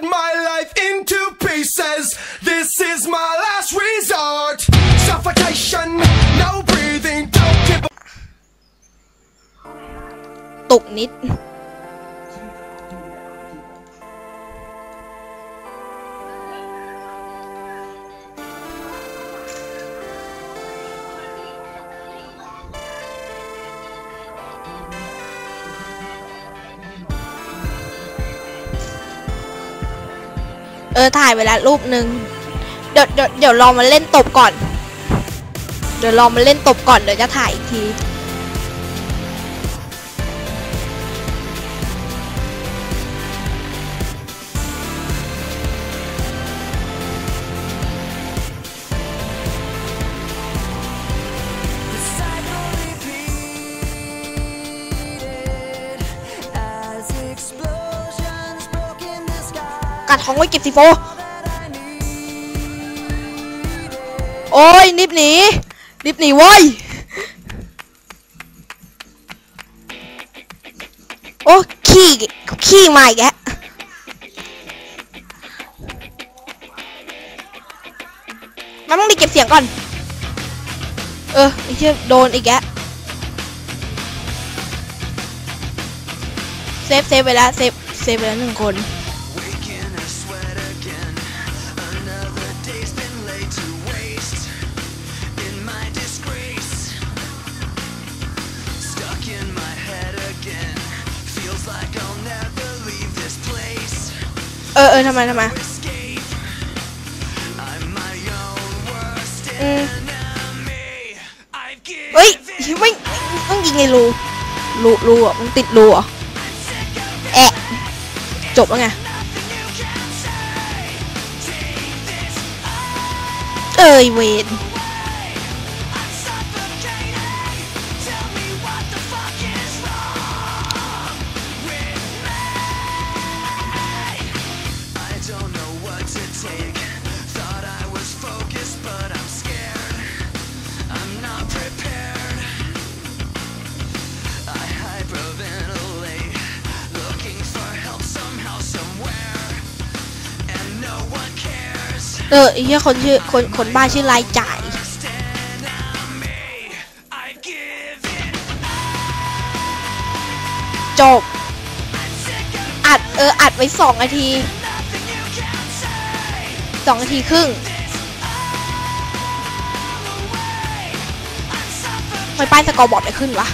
cut my life into pieces. This is my last resort. Suffocation, no breathing, don't give a ตุกนิด เออถ่ายไวลารูปหนึ่งเดี๋ยวเดี๋ยวเดี๋ยวลองมาเล่นตบก่อน เดี๋ยวลองมาเล่นตบก่อนเดี๋ยวจะถ่ายอีกที กัดทองไว้เก็บซีโฟโอ้ยนิบหนีนิบหนีว้ยโอ้ขี้ขี้มาอีกแล้วมันต้องไปเก็บเสียงก่อน เออไอ้เชี่ยโดนอีกแล้วเซฟเซฟไปแล้วเซฟเซฟไปแล้วหนึ่งคน เออเออทำไมทำไม Escape. I'm my own worst อืม enemy. I've เฮ้ย given ไม่ต้องยิงในรูรูรูอะมันติดรูอะแอะจบแล้วไงเอ้ยเวน เออไอ้เหี้ยคนชื่อคนคนบ้าชื่อรายจ่ายจบ อัดเอออัดไว้สองนาทีสองนาทีครึ่งทำไมป้ายสกอร์บอร์ดไม่ขึ้นวะ